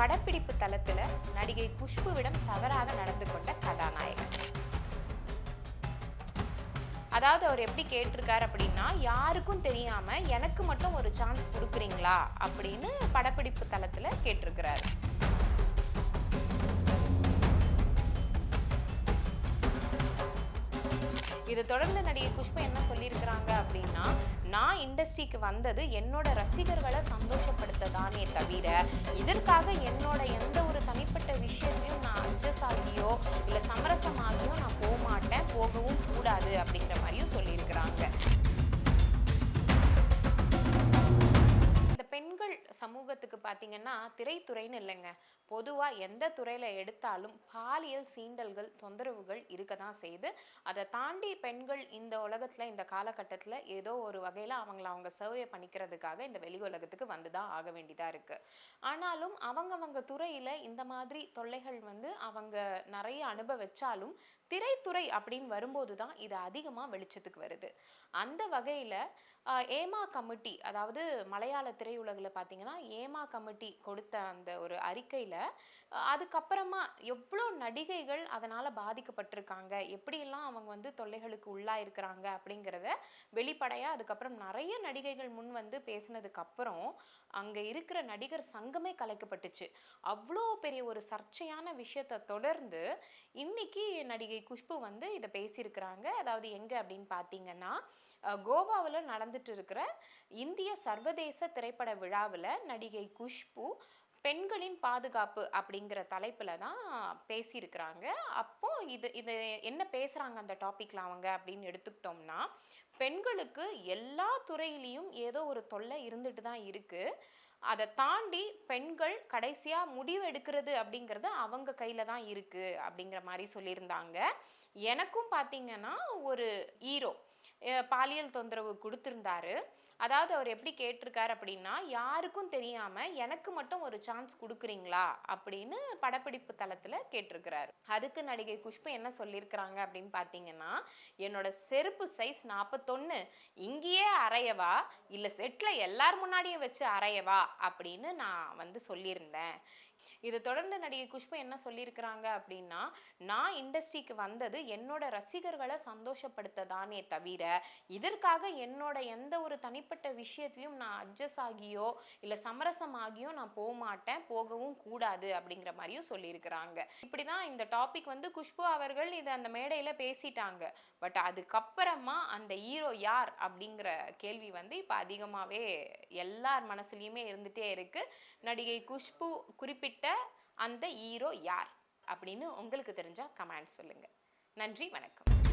படப்பிடிப்பு தளத்தில் நடிகை குஷ்புவிடம் தவறாக நடந்து கொண்ட கதாநாயகன். அதாவது அவர் எப்படி கேட்டிருக்காரு அப்படின்னா யாருக்கும் தெரியாம எனக்கு மட்டும் ஒரு சான்ஸ் கொடுக்குறீங்களா? அப்படின்னு படப்பிடிப்பு தளத்தில் கேட்டிருக்கிறாரு. இதை தொடர்ந்து நடிகை குஷ்பு என்ன சொல்லியிருக்கிறாங்க அப்படின்னா நான் இண்டஸ்ட்ரிக்கு வந்தது என்னோட ரசிகர்களை சந்தோஷப்படுத்த தானே தவிர இதற்காக என்னோட எந்த ஒரு தனிப்பட்ட விஷயத்தையும் நான் அட்ஜஸ்ட் ஆகியோ இல்லை சமரசமாகியோ நான் போக மாட்டேன் போகவும் கூடாது அப்படின்னு பார்த்தீங்கன்னா திரைத்துறைன்னு இல்லைங்க. பொதுவாக எந்த துறையில் எடுத்தாலும் பாலியல் சீண்டல்கள் தொந்தரவுகள் இருக்க தான் செய்யுது. அதை தாண்டி பெண்கள் இந்த உலகத்தில் இந்த காலகட்டத்தில் ஏதோ ஒரு வகையில் அவங்கள அவங்க சர்வே பண்ணிக்கிறதுக்காக இந்த வெளி உலகத்துக்கு வந்து தான் ஆக வேண்டியதாக இருக்குது ஆனாலும் அவங்கவங்க துறையில் இந்த மாதிரி தொல்லைகள் வந்து அவங்க நிறைய அனுபவிச்சாலும் திரைத்துறை அப்படின்னு வரும்போது தான் இது அதிகமாக வெளிச்சத்துக்கு வருது. அந்த வகையில் ஏமா கமிட்டி அதாவது மலையாள திரையுலகில் பார்த்தீங்கன்னா ஏமா கமிட்டி கொடுத்த அந்த ஒரு அறிக்கையில் அதுக்கப்புறமா எவ்வளோ நடிகைகள் அதனால் பாதிக்கப்பட்டிருக்காங்க? எப்படியெல்லாம் அவங்க வந்து தொல்லைகளுக்கு உள்ளாயிருக்கிறாங்க அப்படிங்கிறத வெளிப்படையாக அதுக்கப்புறம் நிறைய நடிகைகள் முன் வந்து பேசினதுக்கப்புறம் அங்கே இருக்கிற நடிகர் சங்கமே கலைக்கப்பட்டுச்சு. அவ்வளோ பெரிய ஒரு சர்ச்சையான விஷயத்தை தொடர்ந்து இன்னைக்கு நடிகை குஷ்பு வந்து இதை பேசியிருக்கிறாங்க. அதாவது எங்கே அப்படின்னு பார்த்தீங்கன்னா கோவாவில் நடந்துட்டு இருக்கிற இந்திய சர்வதேச திரைப்பட விழாவில் நடிகை குஷ்பு பெண்களின் பாதுகாப்பு அப்படிங்கிற தலைப்பில் தான் பேசியிருக்கிறாங்க. அப்போது இது இது என்ன பேசுகிறாங்க அந்த டாப்பிக்கில் அவங்க அப்படின்னு எடுத்துக்கிட்டோம்னா பெண்களுக்கு எல்லா துறையிலையும் ஏதோ ஒரு தொல்லை இருந்துட்டு தான் இருக்குது அதை தாண்டி பெண்கள் கடைசியாக முடிவு எடுக்கிறது அப்படிங்கிறது அவங்க கையில் தான் இருக்குது அப்படிங்கிற மாதிரி சொல்லியிருந்தாங்க. எனக்கும் பார்த்தீங்கன்னா ஒரு ஹீரோ பாலியல் தொந்தரவு கொடுத்துருந்தாரு. அதாவது அவர் எப்படி கேட்டிருக்காரு அப்படின்னா யாருக்கும் தெரியாமல் எனக்கு மட்டும் ஒரு சான்ஸ் கொடுக்குறீங்களா? அப்படின்னு படப்பிடிப்பு தளத்தில் கேட்டிருக்கிறாரு. அதுக்கு நடிகை குஷ்பு என்ன சொல்லியிருக்கிறாங்க அப்படின்னு பார்த்தீங்கன்னா என்னோட செருப்பு சைஸ் நாற்பத்தொன்னு இங்கேயே அரையவா இல்லை செட்டில் எல்லார் முன்னாடியும் வச்சு அரையவா அப்படின்னு நான் வந்து சொல்லியிருந்தேன். இதை தொடர்ந்து நடிகை குஷ்பு என்ன சொல்லியிருக்கிறாங்க அப்படின்னா நான் இண்டஸ்ட்ரிக்கு வந்தது என்னோட ரசிகர்களை சந்தோஷப்படுத்த தானே தவிர இதற்காக என்னோட எந்த ஒரு தனிப்பட்ட விஷயத்திலையும் நான் அட்ஜஸ்ட் ஆகியோ இல்லை சமரசமாகியோ நான் போக மாட்டேன் போகவும் கூடாது அப்படிங்கிற மாதிரியும் சொல்லியிருக்கிறாங்க. இப்படி தான் இந்த டாபிக் வந்து குஷ்பு அவர்கள் இதை அந்த மேடையில் பேசிட்டாங்க. பட் அதுக்கப்புறமா அந்த ஹீரோ யார் அப்படிங்கிற கேள்வி வந்து இப்போ அதிகமாகவே எல்லார் மனசுலையுமே இருந்துகிட்டே இருக்குது நடிகை குஷ்பு குறிப்பிட்ட அந்த ஹீரோ யார் அப்படின்னு உங்களுக்கு தெரிஞ்சால் கமெண்ட் சொல்லுங்கள் நன்றி வணக்கம்.